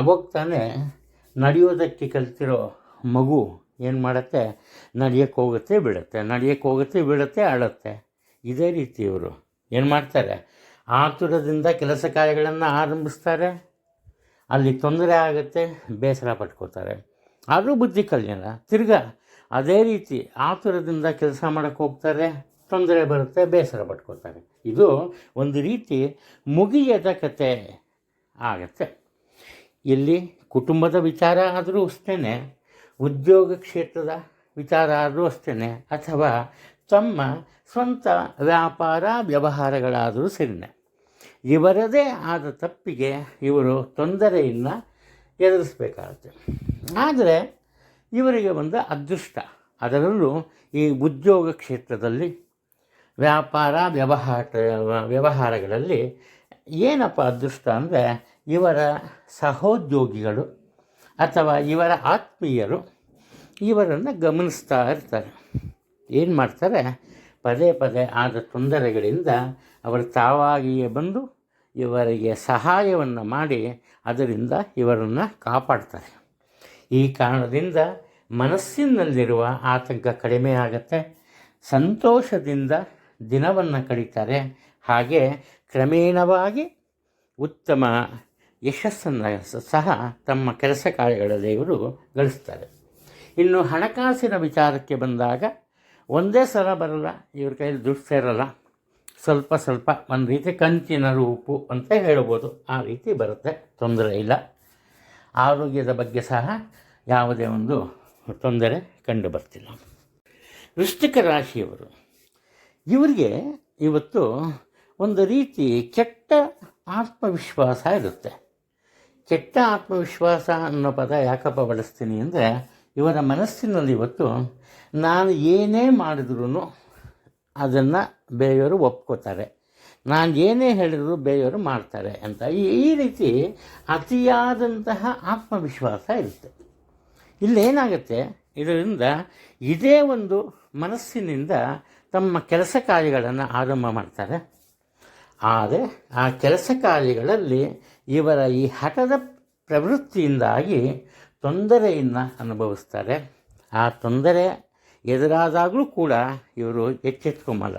ಅವಾಗ್ತಾನೆ ನಡೆಯೋದಕ್ಕೆ ಕಲಿತಿರೋ ಮಗು ಏನು ಮಾಡುತ್ತೆ ನಡೆಯೋಕ್ಕೆ ಹೋಗುತ್ತೆ ಬಿಡುತ್ತೆ ನಡೆಯೋಕ್ಕೆ ಹೋಗುತ್ತೆ ಬಿಡುತ್ತೆ ಅಳುತ್ತೆ. ಇದೇ ರೀತಿ ಇವರು ಏನು ಮಾಡ್ತಾರೆ, ಆತುರದಿಂದ ಕೆಲಸ ಕಾರ್ಯಗಳನ್ನು ಆರಂಭಿಸ್ತಾರೆ. ಅಲ್ಲಿ ತೊಂದರೆ ಆಗುತ್ತೆ, ಬೇಸರ ಪಟ್ಕೋತಾರೆ ಆದರೂ ಬುದ್ಧಿ ಕಲ್ಯಾಣ ತಿರ್ಗಾ ಅದೇ ರೀತಿ ಆತುರದಿಂದ ಕೆಲಸ ಮಾಡೋಕ್ಕೆ ಹೋಗ್ತಾರೆ, ತೊಂದರೆ ಬರುತ್ತೆ, ಬೇಸರ ಪಟ್ಕೋತಾರೆ ಇದು ಒಂದು ರೀತಿ ಮುಗಿಯದ ಕತೆ ಆಗತ್ತೆ. ಇಲ್ಲಿ ಕುಟುಂಬದ ವಿಚಾರ ಆದರೂ ಅಷ್ಟೇ ಉದ್ಯೋಗ ಕ್ಷೇತ್ರದ ವಿಚಾರ ಆದರೂ ಅಷ್ಟೇ ಅಥವಾ ತಮ್ಮ ಸ್ವಂತ ವ್ಯಾಪಾರ, ವ್ಯವಹಾರಗಳಾದರೂ ಸರಿನೇ. ಇವರದೇ ಆದ ತಪ್ಪಿಗೆ ಇವರು ತೊಂದರೆಯನ್ನು ಎದುರಿಸಬೇಕಾಗುತ್ತೆ. ಆದರೆ ಇವರಿಗೆ ಒಂದು ಅದೃಷ್ಟ. ಅದರಲ್ಲೂ ಈ ಉದ್ಯೋಗ ಕ್ಷೇತ್ರದಲ್ಲಿ, ವ್ಯಾಪಾರ ವ್ಯವಹಾರ, ವ್ಯವಹಾರಗಳಲ್ಲಿ ಏನಪ್ಪ ಅದೃಷ್ಟ ಅಂದರೆ ಇವರ ಸಹೋದ್ಯೋಗಿಗಳು ಅಥವಾ ಇವರ ಆತ್ಮೀಯರು ಇವರನ್ನು ಗಮನಿಸ್ತಾ ಇರ್ತಾರೆ. ಏನು ಮಾಡ್ತಾರೆ? ಪದೇ ಪದೇ ಆದ ತೊಂದರೆಗಳಿಂದ ಅವರು ತಾವಾಗಿಯೇ ಬಂದು ಇವರಿಗೆ ಸಹಾಯವನ್ನು ಮಾಡಿ ಅದರಿಂದ ಇವರನ್ನು ಕಾಪಾಡ್ತಾರೆ. ಈ ಕಾರಣದಿಂದ ಮನಸ್ಸಿನಲ್ಲಿರುವ ಆತಂಕ ಕಡಿಮೆ ಆಗುತ್ತೆ. ಸಂತೋಷದಿಂದ ದಿನವನ್ನು ಕಳೀತಾರೆ. ಹಾಗೆ ಕ್ರಮೇಣವಾಗಿ ಉತ್ತಮ ಯಶಸ್ಸನ್ನು ಸಹ ತಮ್ಮ ಕೆಲಸ ಕಾರ್ಯಗಳಲ್ಲಿ ಇವರು ಗಳಿಸ್ತಾರೆ. ಇನ್ನು ಹಣಕಾಸಿನ ವಿಚಾರಕ್ಕೆ ಬಂದಾಗ ಒಂದೇ ಸಲ ಬರಲ್ಲ, ಇವ್ರ ಕೈಯಲ್ಲಿ ದುಡ್ಡು ಸೇರಲ್ಲ. ಸ್ವಲ್ಪ ಸ್ವಲ್ಪ ಒಂದು ರೀತಿ ಕಂಚಿನ ರೂಪು ಅಂತ ಹೇಳ್ಬೋದು. ಆ ರೀತಿ ಬರುತ್ತೆ, ತೊಂದರೆ ಇಲ್ಲ. ಆರೋಗ್ಯದ ಬಗ್ಗೆ ಸಹ ಯಾವುದೇ ಒಂದು ತೊಂದರೆ ಕಂಡು ಬರ್ತಿಲ್ಲ. ವೃಶ್ಚಿಕ ರಾಶಿಯವರು, ಇವರಿಗೆ ಇವತ್ತು ಒಂದು ರೀತಿ ಕೆಟ್ಟ ಆತ್ಮವಿಶ್ವಾಸ ಇರುತ್ತೆ. ಕೆಟ್ಟ ಆತ್ಮವಿಶ್ವಾಸ ಅನ್ನೋ ಪದ ಯಾಕಪ್ಪ ಬಳಸ್ತೀನಿ ಅಂದರೆ ಇವರ ಮನಸ್ಸಿನಲ್ಲಿ ಇವತ್ತು ನಾನು ಏನೇ ಮಾಡಿದ್ರೂ ಅದನ್ನು ಬೇರೆಯವರು ಒಪ್ಕೋತಾರೆ. ನಾನು ಏನೇ ಹೇಳಿದ್ರು ಬೇರೆಯವರು ಮಾಡ್ತಾರೆ ಅಂತ. ಈ ರೀತಿ ಅತಿಯಾದಂತಹ ಆತ್ಮವಿಶ್ವಾಸ ಇರುತ್ತೆ. ಇಲ್ಲೇನಾಗುತ್ತೆ? ಇದರಿಂದ ಇದೇ ಒಂದು ಮನಸ್ಸಿನಿಂದ ತಮ್ಮ ಕೆಲಸ ಕಾರ್ಯಗಳನ್ನು ಆರಂಭ ಮಾಡ್ತಾರೆ. ಆದರೆ ಆ ಕೆಲಸ ಕಾರ್ಯಗಳಲ್ಲಿ ಇವರ ಈ ಹಠದ ಪ್ರವೃತ್ತಿಯಿಂದಾಗಿ ತೊಂದರೆಯನ್ನು ಅನುಭವಿಸ್ತಾರೆ. ಆ ತೊಂದರೆ ಎದುರಾದಾಗಲೂ ಕೂಡ ಇವರು ಎಚ್ಚೆತ್ಕೊಂಬಲ್ಲ.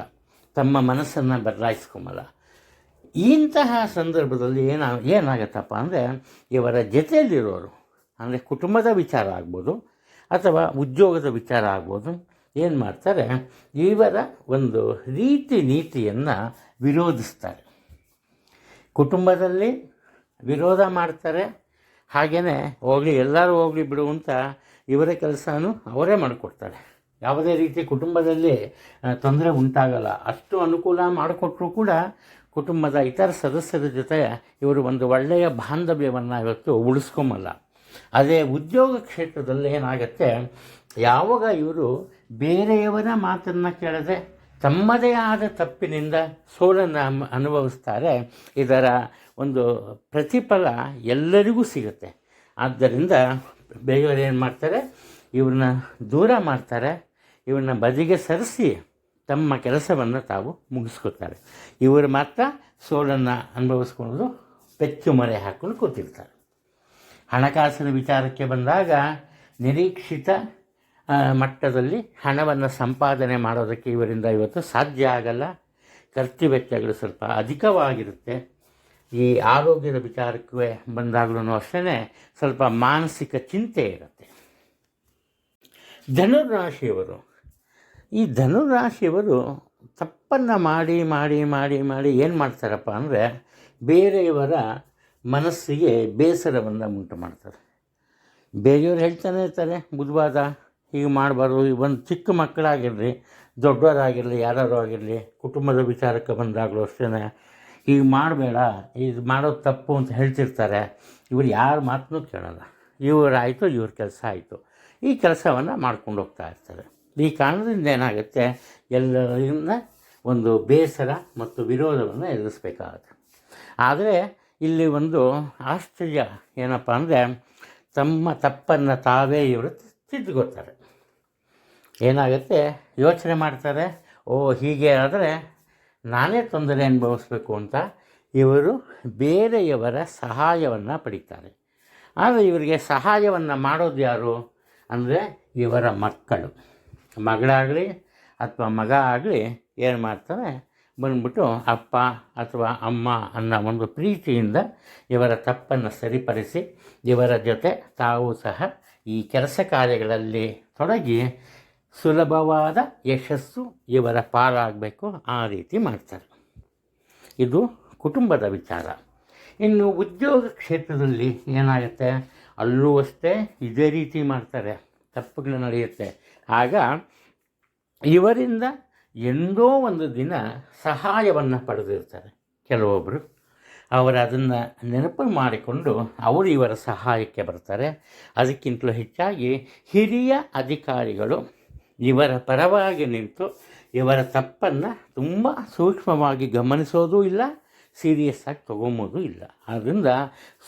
ತಮ್ಮ ಮನಸ್ಸನ್ನು ಬದಲಾಯಿಸ್ಕೊಂಬಲ್ಲ. ಇಂತಹ ಸಂದರ್ಭದಲ್ಲಿ ಏನ, ಏನಾಗತ್ತಪ್ಪ ಅಂದರೆ, ಇವರ ಜೊತೆಯಲ್ಲಿರೋರು, ಅಂದರೆ ಕುಟುಂಬದ ವಿಚಾರ ಆಗ್ಬೋದು, ಅಥವಾ ಉದ್ಯೋಗದ ವಿಚಾರ ಆಗ್ಬೋದು, ಏನು ಮಾಡ್ತಾರೆ, ಇವರ ಒಂದು ರೀತಿ ನೀತಿಯನ್ನು ವಿರೋಧಿಸ್ತಾರೆ. ಕುಟುಂಬದಲ್ಲಿ ವಿರೋಧ ಮಾಡ್ತಾರೆ ಹಾಗೆಯೇ ಹೋಗಲಿ, ಎಲ್ಲರೂ ಹೋಗಲಿ ಬಿಡು ಅಂತ ಇವರ ಕೆಲಸನೂ ಅವರೇ ಮಾಡಿಕೊಡ್ತಾರೆ. ಯಾವುದೇ ರೀತಿ ಕುಟುಂಬದಲ್ಲಿ ತೊಂದರೆ ಉಂಟಾಗಲ್ಲ. ಅಷ್ಟು ಅನುಕೂಲ ಮಾಡಿಕೊಟ್ರೂ ಕೂಡ ಕುಟುಂಬದ ಇತರ ಸದಸ್ಯರ ಜೊತೆ ಇವರು ಒಂದು ಒಳ್ಳೆಯ ಬಾಂಧವ್ಯವನ್ನು ಇವತ್ತು ಉಳಿಸ್ಕೊಂಬಲ್ಲ. ಅದೇ ಉದ್ಯೋಗ ಕ್ಷೇತ್ರದಲ್ಲಿ ಏನಾಗುತ್ತೆ, ಯಾವಾಗ ಇವರು ಬೇರೆಯವರ ಮಾತನ್ನು ಕೇಳದೆ ತಮ್ಮದೇ ಆದ ತಪ್ಪಿನಿಂದ ಸೋಲನ್ನು ಅನುಭವಿಸ್ತಾರೆ. ಇದರ ಒಂದು ಪ್ರತಿಫಲ ಎಲ್ಲರಿಗೂ ಸಿಗುತ್ತೆ. ಆದ್ದರಿಂದ ಬೇರೆಯವರು ಏನು ಮಾಡ್ತಾರೆ? ಇವ್ರನ್ನ ದೂರ ಮಾಡ್ತಾರೆ. ಇವ್ರನ್ನ ಬದಿಗೆ ಸರಿಸಿ ತಮ್ಮ ಕೆಲಸವನ್ನು ತಾವು ಮುಗಿಸ್ಕೊತಾರೆ ಇವರು ಮಾತ್ರ ಸೋಲನ್ನು ಅನುಭವಿಸ್ಕೊಂಡು ಪೆಚ್ಚು ಮರೆ ಹಾಕ್ಕೊಂಡು ಕೂತಿರ್ತಾರೆ. ಹಣಕಾಸಿನ ವಿಚಾರಕ್ಕೆ ಬಂದಾಗ ನಿರೀಕ್ಷಿತ ಮಟ್ಟದಲ್ಲಿ ಹಣವನ್ನು ಸಂಪಾದನೆ ಮಾಡೋದಕ್ಕೆ ಇವರಿಂದ ಇವತ್ತು ಸಾಧ್ಯ ಆಗಲ್ಲ. ಖರ್ಚು ವೆಚ್ಚಗಳು ಸ್ವಲ್ಪ ಅಧಿಕವಾಗಿರುತ್ತೆ. ಈ ಆರೋಗ್ಯದ ವಿಚಾರಕ್ಕೆ ಬಂದಾಗಲೂ ಅಷ್ಟೇ ಸ್ವಲ್ಪ ಮಾನಸಿಕ ಚಿಂತೆ ಇರುತ್ತೆ. ಧನುರಾಶಿಯವರು, ಈ ಧನುರಾಶಿಯವರು ತಪ್ಪನ್ನು ಮಾಡಿ ಮಾಡಿ ಮಾಡಿ ಮಾಡಿ ಏನು ಮಾಡ್ತಾರಪ್ಪ ಅಂದರೆ ಬೇರೆಯವರ ಮನಸ್ಸಿಗೆ ಬೇಸರವನ್ನು ಉಂಟು ಮಾಡ್ತಾರೆ. ಬೇರೆಯವರು ಹೇಳ್ತಾನೆ ಇರ್ತಾರೆ ಬುಧವಾರ ಹೀಗೆ ಮಾಡಬಾರ್ದು. ಒಂದು ಚಿಕ್ಕ ಮಕ್ಕಳಾಗಿರಲಿ, ದೊಡ್ಡವರಾಗಿರಲಿ ಯಾರು ಆಗಿರಲಿ, ಕುಟುಂಬದ ವಿಚಾರಕ್ಕೆ ಬಂದಾಗಲೂ ಅಷ್ಟೇ ಹೀಗೆ ಮಾಡಬೇಡ. ಇದು ಮಾಡೋದು ತಪ್ಪು ಅಂತ ಹೇಳ್ತಿರ್ತಾರೆ. ಇವರು ಯಾರ ಮಾತನ್ನೂ ಕೇಳಲ್ಲ. ಇವರಾಯಿತು ಇವ್ರ ಕೆಲಸ ಆಯಿತು. ಈ ಕೆಲಸವನ್ನು ಮಾಡ್ಕೊಂಡು ಹೋಗ್ತಾ ಇರ್ತಾರೆ. ಈ ಕಾರಣದಿಂದ ಏನಾಗುತ್ತೆ? ಎಲ್ಲರಿಂದ ಒಂದು ಬೇಸರ ಮತ್ತು ವಿರೋಧವನ್ನು ಎದುರಿಸಬೇಕಾಗುತ್ತೆ. ಆದರೆ ಇಲ್ಲಿ ಒಂದು ಆಶ್ಚರ್ಯ ಏನಪ್ಪ ಅಂದರೆ, ತಮ್ಮ ತಪ್ಪನ್ನು ತಾವೇ ಇವರು ತಿದ್ದುಕೊಳ್ತಾರೆ. ಏನಾಗುತ್ತೆ? ಯೋಚನೆ ಮಾಡ್ತಾರೆ, ಓ, ಹೀಗೆ ಆದರೆ ನಾನೇ ತೊಂದರೆ ಅನುಭವಿಸ್ಬೇಕು ಅಂತ ಇವರು ಬೇರೆಯವರ ಸಹಾಯವನ್ನು ಪಡಿತಾರೆ. ಆದರೆ ಇವರಿಗೆ ಸಹಾಯವನ್ನು ಮಾಡೋದು ಯಾರು? ಅಂದರೆ ಇವರ ಮಕ್ಕಳು. ಮಗಳಾಗಲಿ ಅಥವಾ ಮಗ ಆಗಲಿ ಏನು ಮಾಡ್ತಾರೆ? ಬಂದ್ಬಿಟ್ಟು ಅಪ್ಪ ಅಥವಾ ಅಮ್ಮ ಅನ್ನೋ ಒಂದು ಪ್ರೀತಿಯಿಂದ ಇವರ ತಪ್ಪನ್ನು ಸರಿಪಡಿಸಿ ಇವರ ಜೊತೆ ತಾವು ಸಹ ಈ ಕೆಲಸ ಕಾರ್ಯಗಳಲ್ಲಿ ತೊಡಗಿ ಸುಲಭವಾದ ಯಶಸ್ಸು ಇವರ ಪಾಲಾಗಬೇಕು ಆ ರೀತಿ ಮಾಡ್ತಾರೆ. ಇದು ಕುಟುಂಬದ ವಿಚಾರ. ಇನ್ನು ಉದ್ಯೋಗ ಕ್ಷೇತ್ರದಲ್ಲಿ ಏನಾಗುತ್ತೆ? ಅಲ್ಲೂ ಅಷ್ಟೇ ಇದೇ ರೀತಿ ಮಾಡ್ತಾರೆ. ತಪ್ಪುಗಳು ನಡೆಯುತ್ತೆ. ಆಗ ಇವರಿಂದ ಎಂದೋ ಒಂದು ದಿನ ಸಹಾಯವನ್ನು ಪಡೆದಿರ್ತಾರೆ. ಕೆಲವೊಬ್ಬರು ಅವರು ಅದನ್ನು ನೆನಪು ಮಾಡಿಕೊಂಡು ಅವರು ಇವರ ಸಹಾಯಕ್ಕೆ ಬರ್ತಾರೆ. ಅದಕ್ಕಿಂತಲೂ ಹೆಚ್ಚಾಗಿ ಹಿರಿಯ ಅಧಿಕಾರಿಗಳು ಇವರ ಪರವಾಗಿ ನಿಂತು ಇವರ ತಪ್ಪನ್ನು ತುಂಬ ಸೂಕ್ಷ್ಮವಾಗಿ ಗಮನಿಸೋದೂ ಇಲ್ಲ ಸೀರಿಯಸ್ ಆಗಿ ತೊಗೊಂಬೋದೂ ಇಲ್ಲ. ಆದ್ದರಿಂದ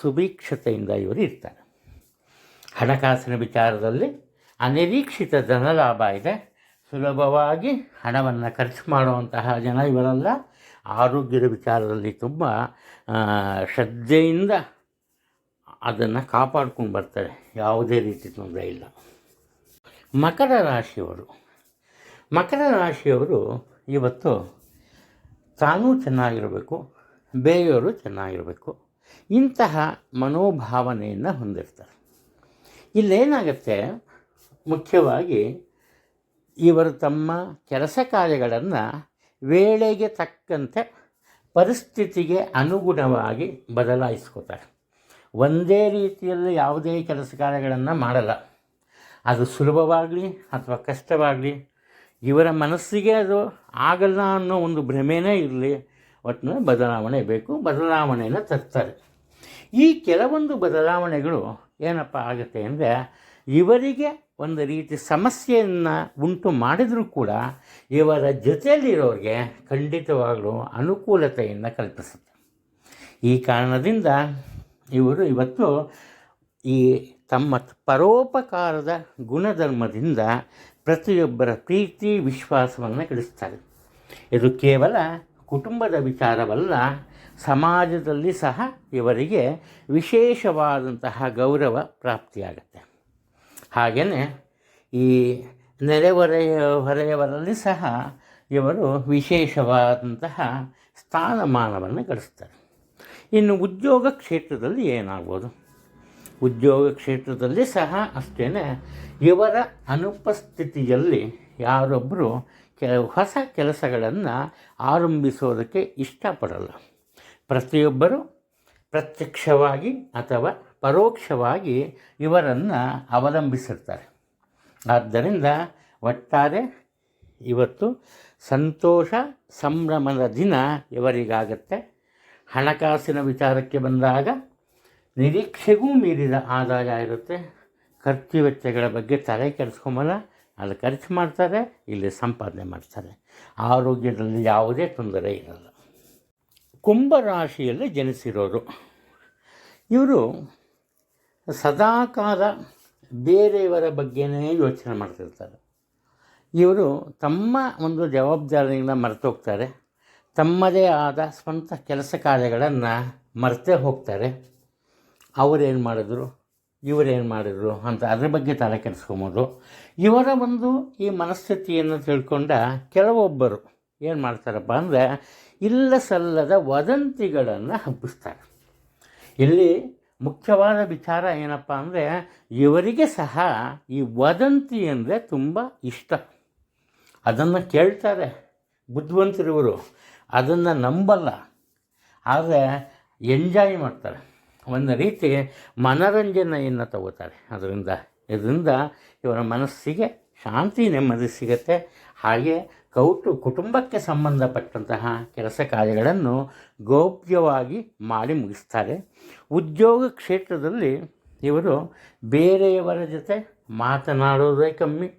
ಸುಭೀಕ್ಷತೆಯಿಂದ ಇವರು ಇರ್ತಾರೆ. ಹಣಕಾಸಿನ ವಿಚಾರದಲ್ಲಿ ಅನಿರೀಕ್ಷಿತ ಧನಲಾಭ ಇದೆ. ಸುಲಭವಾಗಿ ಹಣವನ್ನು ಖರ್ಚು ಮಾಡುವಂತಹ ಜನ ಇವರಲ್ಲ. ಆರೋಗ್ಯದ ವಿಚಾರದಲ್ಲಿ ತುಂಬ ಶ್ರದ್ಧೆಯಿಂದ ಅದನ್ನು ಕಾಪಾಡ್ಕೊಂಡು ಬರ್ತಾರೆ. ಯಾವುದೇ ರೀತಿ ತೊಂದರೆ ಇಲ್ಲ. ಮಕರ ರಾಶಿಯವರು. ಮಕರ ರಾಶಿಯವರು ಇವತ್ತು ತಾನೂ ಚೆನ್ನಾಗಿರಬೇಕು, ಬೇರೆಯವರು ಚೆನ್ನಾಗಿರಬೇಕು. ಇಂತಹ ಮನೋಭಾವನೆಯನ್ನು ಹೊಂದಿರ್ತಾರೆ. ಇಲ್ಲೇನಾಗುತ್ತೆ, ಮುಖ್ಯವಾಗಿ ಇವರು ತಮ್ಮ ಕೆಲಸ ಕಾರ್ಯಗಳನ್ನು ವೇಳೆಗೆ ತಕ್ಕಂತೆ ಪರಿಸ್ಥಿತಿಗೆ ಅನುಗುಣವಾಗಿ ಬದಲಾಯಿಸ್ಕೋತಾರೆ. ಒಂದೇ ರೀತಿಯಲ್ಲಿ ಯಾವುದೇ ಕೆಲಸ ಕಾರ್ಯಗಳನ್ನು ಮಾಡಲ್ಲ. ಅದು ಸುಲಭವಾಗಲಿ ಅಥವಾ ಕಷ್ಟವಾಗಲಿ, ಇವರ ಮನಸ್ಸಿಗೆ ಅದು ಆಗಲ್ಲ ಅನ್ನೋ ಒಂದು ಭ್ರಮೆನೇ ಇರಲಿ ಒಟ್ಟಿನ ಬದಲಾವಣೆ ಬೇಕು, ಬದಲಾವಣೆಯನ್ನು ತರ್ತಾರೆ. ಈ ಕೆಲವೊಂದು ಬದಲಾವಣೆಗಳು ಏನಪ್ಪ ಆಗುತ್ತೆ ಅಂದರೆ, ಇವರಿಗೆ ಒಂದು ರೀತಿ ಸಮಸ್ಯೆಯನ್ನು ಉಂಟು ಮಾಡಿದರೂ ಕೂಡ ಇವರ ಜೊತೆಯಲ್ಲಿರೋರಿಗೆ ಖಂಡಿತವಾಗಲೂ ಅನುಕೂಲತೆಯನ್ನು ಕಲ್ಪಿಸುತ್ತೆ. ಈ ಕಾರಣದಿಂದ ಇವರು ಇವತ್ತು ಈ ತಮ್ಮ ಪರೋಪಕಾರದ ಗುಣಧರ್ಮದಿಂದ ಪ್ರತಿಯೊಬ್ಬರ ಪ್ರೀತಿ, ವಿಶ್ವಾಸವನ್ನು ಗಳಿಸ್ತಾರೆ ಇದು ಕೇವಲ ಕುಟುಂಬದ ವಿಚಾರವಲ್ಲ, ಸಮಾಜದಲ್ಲಿ ಸಹ ಇವರಿಗೆ ವಿಶೇಷವಾದಂತಹ ಗೌರವ ಪ್ರಾಪ್ತಿಯಾಗುತ್ತೆ. ಹಾಗೆಯೇ ಈ ನೆರೆಹೊರೆಯ ಹೊರೆಯವರಲ್ಲಿ ಸಹ ಇವರು ವಿಶೇಷವಾದಂತಹ ಸ್ಥಾನಮಾನವನ್ನು ಗಳಿಸ್ತಾರೆ ಇನ್ನು ಉದ್ಯೋಗ ಕ್ಷೇತ್ರದಲ್ಲಿ ಏನಾಗ್ಬೋದು? ಉದ್ಯೋಗ ಕ್ಷೇತ್ರದಲ್ಲಿ ಸಹ ಅಷ್ಟೇ ಇವರ ಅನುಪಸ್ಥಿತಿಯಲ್ಲಿ ಯಾರೊಬ್ಬರು ಕೆ ಹೊಸ ಕೆಲಸಗಳನ್ನು ಆರಂಭಿಸೋದಕ್ಕೆ ಇಷ್ಟಪಡಲ್ಲ. ಪ್ರತಿಯೊಬ್ಬರು ಪ್ರತ್ಯಕ್ಷವಾಗಿ ಅಥವಾ ಪರೋಕ್ಷವಾಗಿ ಇವರನ್ನು ಅವಲಂಬಿಸಿರ್ತಾರೆ. ಆದ್ದರಿಂದ ಒಟ್ಟಾರೆ ಇವತ್ತು ಸಂತೋಷ ಸಂಭ್ರಮದ ದಿನ ಇವರಿಗಾಗತ್ತೆ. ಹಣಕಾಸಿನ ವಿಚಾರಕ್ಕೆ ಬಂದಾಗ ನಿರೀಕ್ಷೆಗೂ ಮೀರಿದ ಆದಾಯ ಇರುತ್ತೆ. ಖರ್ಚು ವೆಚ್ಚಗಳ ಬಗ್ಗೆ ತಲೆ ಕೆಡಿಸ್ಕೊಂಬಲ್ಲ. ಅಲ್ಲಿ ಖರ್ಚು ಮಾಡ್ತಾರೆ, ಇಲ್ಲಿ ಸಂಪಾದನೆ ಮಾಡ್ತಾರೆ. ಆರೋಗ್ಯದಲ್ಲಿ ಯಾವುದೇ ತೊಂದರೆ ಇರಲ್ಲ. ಕುಂಭರಾಶಿಯಲ್ಲಿ ಜನಿಸಿರೋರು. ಇವರು ಸದಾಕಾಲ ಬೇರೆಯವರ ಬಗ್ಗೆನೇ ಯೋಚನೆ ಮಾಡ್ತಿರ್ತಾರೆ. ಇವರು ತಮ್ಮ ಒಂದು ಜವಾಬ್ದಾರಿಯಿಂದ ಮರೆತೋಗ್ತಾರೆ. ತಮ್ಮದೇ ಆದ ಸ್ವಂತ ಕೆಲಸ ಕಾರ್ಯಗಳನ್ನು ಮರೆತೇ ಹೋಗ್ತಾರೆ. ಅವರೇನು ಮಾಡಿದ್ರು? ಇವರೇನು ಮಾಡಿದ್ರು ಅಂತ ಅದ್ರ ಬಗ್ಗೆ ತಲೆ ಕೆಡಿಸ್ಕೊಂಬೋದು. ಇವರ ಒಂದು ಈ ಮನಸ್ಥಿತಿಯನ್ನು ತಿಳ್ಕೊಂಡ ಕೆಲವೊಬ್ಬರು ಏನು ಮಾಡ್ತಾರಪ್ಪ ಅಂದರೆ ಇಲ್ಲ ಸಲ್ಲದ ವದಂತಿಗಳನ್ನು ಹಬ್ಬಿಸ್ತಾರೆ. ಇಲ್ಲಿ ಮುಖ್ಯವಾದ ವಿಚಾರ ಏನಪ್ಪ ಅಂದರೆ, ಇವರಿಗೆ ಸಹ ಈ ವದಂತಿ ಅಂದರೆ ತುಂಬ ಇಷ್ಟ. ಅದನ್ನು ಕೇಳ್ತಾರೆ ಬುದ್ಧಿವಂತರಿವರು. ಅದನ್ನು ನಂಬಲ್ಲ. ಆದರೆ ಎಂಜಾಯ್ ಮಾಡ್ತಾರೆ. ಒಂದು ರೀತಿ ಮನೋರಂಜನೆಯನ್ನು ತಗೋತಾರೆ. ಅದರಿಂದ, ಇದರಿಂದ ಇವರ ಮನಸ್ಸಿಗೆ ಶಾಂತಿ ನೆಮ್ಮದಿ ಸಿಗುತ್ತೆ. ಹಾಗೆ ಕೌಟು, ಕುಟುಂಬಕ್ಕೆ ಸಂಬಂಧಪಟ್ಟಂತಹ ಕೆಲಸ ಕಾರ್ಯಗಳನ್ನು ಗೌಪ್ಯವಾಗಿ ಮಾಡಿ ಮುಗಿಸ್ತಾರೆ. ಉದ್ಯೋಗ ಕ್ಷೇತ್ರದಲ್ಲಿ ಇವರು ಬೇರೆಯವರ ಜೊತೆ ಮಾತನಾಡೋದೇ ಕಮ್ಮಿ,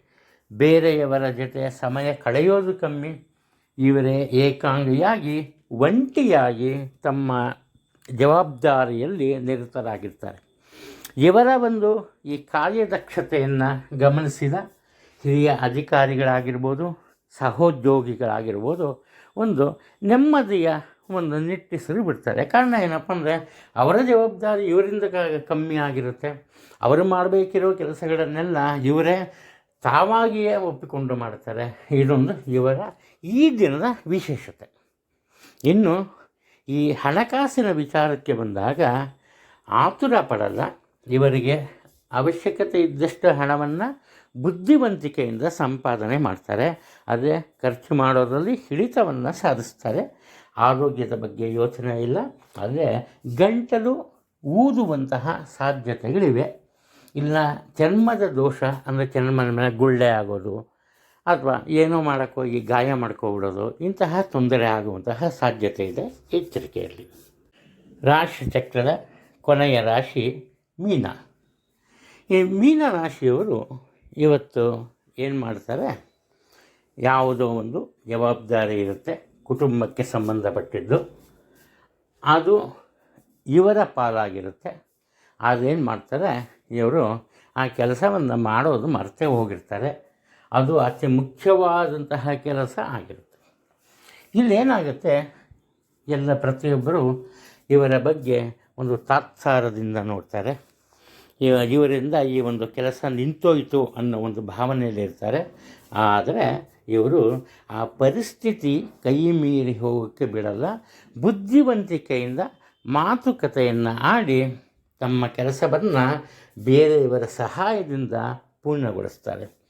ಬೇರೆಯವರ ಜೊತೆ ಸಮಯ ಕಳೆಯೋದು ಕಮ್ಮಿ. ಇವರೇ ಏಕಾಂಗಿಯಾಗಿ, ಒಂಟಿಯಾಗಿ ತಮ್ಮ ಜವಾಬ್ದಾರಿಯಲ್ಲಿ ನಿರತರಾಗಿರ್ತಾರೆ. ಇವರ ಒಂದು ಈ ಕಾರ್ಯದಕ್ಷತೆಯನ್ನು ಗಮನಿಸಿದ ಹಿರಿಯ ಅಧಿಕಾರಿಗಳಾಗಿರ್ಬೋದು, ಸಹೋದ್ಯೋಗಿಗಳಾಗಿರ್ಬೋದು, ಒಂದು ನೆಮ್ಮದಿಯ ಒಂದು ನಿಟ್ಟಿಸಲು ಬಿಡ್ತಾರೆ. ಕಾರಣ ಏನಪ್ಪ ಅಂದರೆ, ಅವರ ಜವಾಬ್ದಾರಿ ಇವರಿಂದ ಕಮ್ಮಿ ಆಗಿರುತ್ತೆ. ಅವರು ಮಾಡಬೇಕಿರೋ ಕೆಲಸಗಳನ್ನೆಲ್ಲ ಇವರೇ ತಾವಾಗಿಯೇ ಒಪ್ಪಿಕೊಂಡು ಮಾಡ್ತಾರೆ. ಇದೊಂದು ಇವರ ಈ ದಿನದ ವಿಶೇಷತೆ. ಇನ್ನು ಈ ಹಣಕಾಸಿನ ವಿಚಾರಕ್ಕೆ ಬಂದಾಗ ಆತುರ ಪಡಲ್ಲ. ಇವರಿಗೆ ಅವಶ್ಯಕತೆ ಇದ್ದಷ್ಟು ಹಣವನ್ನು ಬುದ್ಧಿವಂತಿಕೆಯಿಂದ ಸಂಪಾದನೆ ಮಾಡ್ತಾರೆ. ಅದೇ ಖರ್ಚು ಮಾಡೋದರಲ್ಲಿ ಹಿಡಿತವನ್ನು ಸಾಧಿಸ್ತಾರೆ. ಆರೋಗ್ಯದ ಬಗ್ಗೆ ಯೋಚನೆ ಇಲ್ಲ. ಆದರೆ ಗಂಟಲು ಊದುವಂತಹ ಸಾಧ್ಯತೆಗಳಿವೆ. ಇಲ್ಲ ಚರ್ಮದ ದೋಷ ಅಂದರೆ ಚರ್ಮದ ಮೇಲೆ ಗುಳ್ಳೆ ಆಗೋದು ಅಥವಾ ಏನೋ ಮಾಡೋಕ್ಕೋಗಿ ಗಾಯ ಮಾಡ್ಕೊಬಿಡೋದು, ಇಂತಹ ತೊಂದರೆ ಆಗುವಂತಹ ಸಾಧ್ಯತೆ ಇದೆ ಎಚ್ಚರಿಕೆಯಲ್ಲಿ. ರಾಶಿ ಚಕ್ರದ ಕೊನೆಯ ರಾಶಿ ಮೀನ. ಈ ಮೀನ ರಾಶಿಯವರು ಇವತ್ತು ಏನು ಮಾಡ್ತಾರೆ? ಯಾವುದೋ ಒಂದು ಜವಾಬ್ದಾರಿ ಇರುತ್ತೆ, ಕುಟುಂಬಕ್ಕೆ ಸಂಬಂಧಪಟ್ಟಿದ್ದು. ಅದು ಇವರ ಪಾಲಾಗಿರುತ್ತೆ. ಅದೇನು ಮಾಡ್ತಾರೆ? ಇವರು ಆ ಕೆಲಸವನ್ನು ಮಾಡೋದು ಮರ್ತೇ ಹೋಗಿರ್ತಾರೆ. ಅದು ಅತಿ ಮುಖ್ಯವಾದಂತಹ ಕೆಲಸ ಆಗಿರುತ್ತೆ. ಇಲ್ಲೇನಾಗುತ್ತೆ? ಎಲ್ಲ ಪ್ರತಿಯೊಬ್ಬರು ಇವರ ಬಗ್ಗೆ ಒಂದು ತಾತ್ಸಾರದಿಂದ ನೋಡ್ತಾರೆ. ಇವ, ಇವರಿಂದ ಈ ಒಂದು ಕೆಲಸ ನಿಂತೋಯಿತು ಅನ್ನೋ ಒಂದು ಭಾವನೆಯಲ್ಲಿ ಇರ್ತಾರೆ. ಆದರೆ ಇವರು ಆ ಪರಿಸ್ಥಿತಿ ಕೈ ಮೀರಿ ಹೋಗೋಕ್ಕೆ ಬಿಡಲ್ಲ. ಬುದ್ಧಿವಂತಿಕೆಯಿಂದ ಮಾತುಕತೆಯನ್ನು ಆಡಿ ತಮ್ಮ ಕೆಲಸವನ್ನು ಬೇರೆಯವರ ಸಹಾಯದಿಂದ ಪೂರ್ಣಗೊಳಿಸ್ತಾರೆ.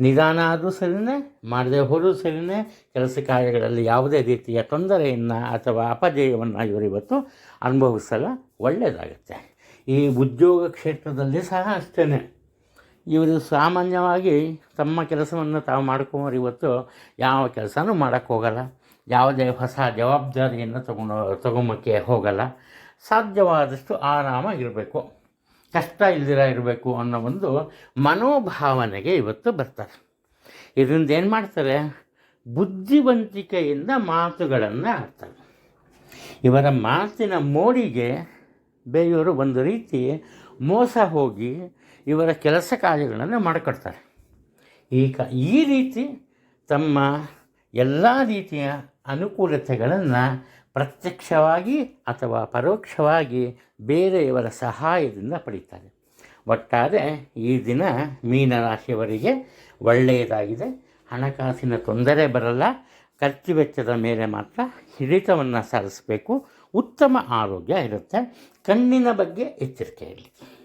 ನಿಧಾನ ಆದರೂ ಸರಿಯೇ ಮಾಡದೆ ಹೋದರೂ ಸರಿಯೇ ಕೆಲಸ ಕಾರ್ಯಗಳಲ್ಲಿ ಯಾವುದೇ ರೀತಿಯ ತೊಂದರೆಯನ್ನು ಅಥವಾ ಅಪಜಯವನ್ನು ಇವರಿವತ್ತು ಅನುಭವಿಸಲ್ಲ ಒಳ್ಳೆಯದಾಗುತ್ತೆ ಈ ಉದ್ಯೋಗ ಕ್ಷೇತ್ರದಲ್ಲಿ ಸಹ ಅಷ್ಟೇ ಇವರು ಸಾಮಾನ್ಯವಾಗಿ ತಮ್ಮ ಕೆಲಸವನ್ನು ತಾವು ಮಾಡ್ಕೊಂಬರು ಇವತ್ತು ಯಾವ ಕೆಲಸನೂ ಮಾಡೋಕ್ಕೆ ಹೋಗಲ್ಲ. ಯಾವುದೇ ಹೊಸ ಜವಾಬ್ದಾರಿಯನ್ನು ತಗೊಂಡು ತಗೊಂಬಕ್ಕೆ ಹೋಗಲ್ಲ. ಸಾಧ್ಯವಾದಷ್ಟು ಆರಾಮಾಗಿರಬೇಕು. ಕಷ್ಟ ಇಲ್ದಿರ ಇರಬೇಕು ಅನ್ನೋ ಒಂದು ಮನೋಭಾವನೆಗೆ ಇವತ್ತು ಬರ್ತಾರೆ. ಇದರಿಂದ ಏನು ಮಾಡ್ತಾರೆ? ಬುದ್ಧಿವಂತಿಕೆಯಿಂದ ಮಾತುಗಳನ್ನು ಆಡ್ತಾರೆ. ಇವರ ಮಾತಿನ ಮೋಡಿಗೆ ಬೇರೆಯವರು ಒಂದು ರೀತಿ ಮೋಸ ಹೋಗಿ ಇವರ ಕೆಲಸ ಕಾರ್ಯಗಳನ್ನು ಮಾಡಿಕೊಡ್ತಾರೆ. ಈ ಕ ಈ ರೀತಿ ತಮ್ಮ ಎಲ್ಲ ರೀತಿಯ ಅನುಕೂಲತೆಗಳನ್ನು ಪ್ರತ್ಯಕ್ಷವಾಗಿ ಅಥವಾ ಪರೋಕ್ಷವಾಗಿ ಬೇರೆಯವರ ಸಹಾಯದಿಂದ ಪಡೀತಾರೆ. ಒಟ್ಟಾರೆ ಈ ದಿನ ಮೀನರಾಶಿಯವರಿಗೆ ಒಳ್ಳೆಯದಾಗಿದೆ. ಹಣಕಾಸಿನ ತೊಂದರೆ ಬರಲ್ಲ. ಖರ್ಚು ವೆಚ್ಚದ ಮೇಲೆ ಮಾತ್ರ ಹಿಡಿತವನ್ನು ಸಾಧಿಸಬೇಕು ಉತ್ತಮ ಆರೋಗ್ಯ ಇರುತ್ತೆ. ಕಣ್ಣಿನ ಬಗ್ಗೆ ಎಚ್ಚರಿಕೆ ಇರಲಿ.